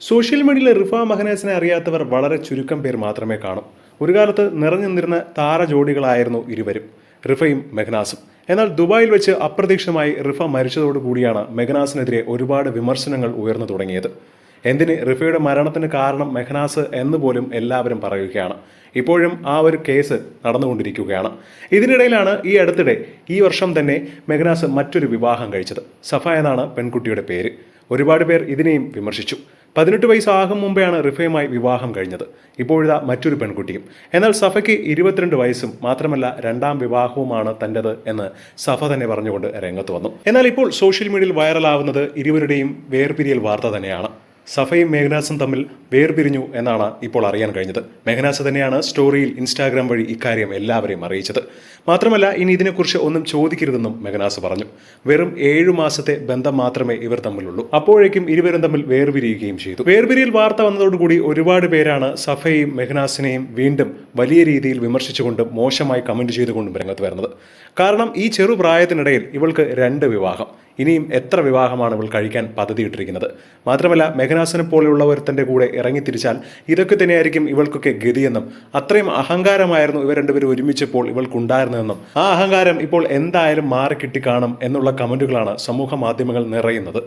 Social മീഡിയയിലെ റിഫ മഹനേസിനെ അറിയാത്തവർ വളരെ ചുരുക്കം പേർ മാത്രമേ കാണൂ. ഒരു കാലത്ത് നിറഞ്ഞു നിന്നിരുന്ന താര ജോഡികളായിരുന്നു ഇരുവരും റിഫയും മെഹനാസും എന്നാൽ ദുബായിൽ വെച്ച് അപ്രതീക്ഷിതമായി റിഫ മരിച്ചതോടുകൂടിയാണ് മെഹനാസിനെതിരെ ഒരുപാട് വിമർശനങ്ങൾ ഉയർന്നു തുടങ്ങിയത്. എന്തിന് റിഫയുടെ മരണത്തിന് കാരണം മെഹനാസ് എന്ന് പോലും എല്ലാവരും പറയുകയാണ്. ഇപ്പോഴും ആ ഒരു കേസ് നടന്നുകൊണ്ടിരിക്കുകയാണ്. ഇതിനിടയിലാണ് ഈ അടുത്തിടെ ഈ വർഷം തന്നെ മെഹനാസ് മറ്റൊരു വിവാഹം കഴിച്ചത്. സഫ എന്നാണ് പെൺകുട്ടിയുടെ പേര്. ഒരുപാട് പേർ ഇതിനെയും വിമർശിച്ചു. പതിനെട്ട് വയസ്സാകും മുമ്പെയാണ് റിഫയുമായി വിവാഹം കഴിഞ്ഞത്. ഇപ്പോഴിതാ മറ്റൊരു പെൺകുട്ടിയും. എന്നാൽ സഫയ്ക്ക് ഇരുപത്തിരണ്ട് വയസ്സും മാത്രമല്ല രണ്ടാം വിവാഹവുമാണ് തന്റെത് എന്ന് സഫ തന്നെ പറഞ്ഞുകൊണ്ട് രംഗത്ത് വന്നു. എന്നാൽ ഇപ്പോൾ സോഷ്യൽ മീഡിയയിൽ വൈറലാവുന്നത് ഇരുവരുടെയും വേർപിരിയൽ വാർത്ത തന്നെയാണ്. സഫയും മേഘനാസും തമ്മിൽ വേർപിരിഞ്ഞു എന്നാണ് ഇപ്പോൾ അറിയാൻ കഴിഞ്ഞത്. മേഘനാസ് തന്നെയാണ് സ്റ്റോറിയിൽ ഇൻസ്റ്റാഗ്രാം വഴി ഇക്കാര്യം എല്ലാവരെയും അറിയിച്ചത്. മാത്രമല്ല ഇനി ഇതിനെക്കുറിച്ച് ഒന്നും ചോദിക്കരുതെന്നും മേഘനാസ് പറഞ്ഞു. വെറും ഏഴു മാസത്തെ ബന്ധം മാത്രമേ ഇവർ തമ്മിലുള്ളൂ. അപ്പോഴേക്കും ഇരുവരും തമ്മിൽ വേർപിരിയുകയും ചെയ്തു. വേർപിരിയൽ വാർത്ത വന്നതോടുകൂടി ഒരുപാട് പേരാണ് സഫയും മെഹനാസിനെയും വീണ്ടും വലിയ രീതിയിൽ വിമർശിച്ചുകൊണ്ട് മോശമായി കമന്റ് ചെയ്തുകൊണ്ടും രംഗത്ത് വരുന്നത്. കാരണം ഈ ചെറുപ്രായത്തിനിടയിൽ ഇവൾക്ക് രണ്ട് വിവാഹം. ഇനിയും എത്ര വിവാഹമാണ് ഇവൾ കഴിക്കാൻ പദ്ധതിയിട്ടിരിക്കുന്നത്? മാത്രമല്ല മെഘനാസിനെ തന്റെ കൂടെ ഇറങ്ങി തിരിച്ചാൽ ഇതൊക്കെ തന്നെയായിരിക്കും ഇവൾക്കൊക്കെ ഗതിയെന്നും അത്രയും അഹങ്കാരമായിരുന്നു ഇവർ രണ്ടുപേരും ഒരുമിച്ചപ്പോൾ ഇവൾക്കുണ്ടായിരുന്നതെന്നും ആ അഹങ്കാരം ഇപ്പോൾ എന്തായാലും മാറി കാണും എന്നുള്ള കമന്റുകളാണ് സമൂഹ മാധ്യമങ്ങൾ നിറയുന്നത്.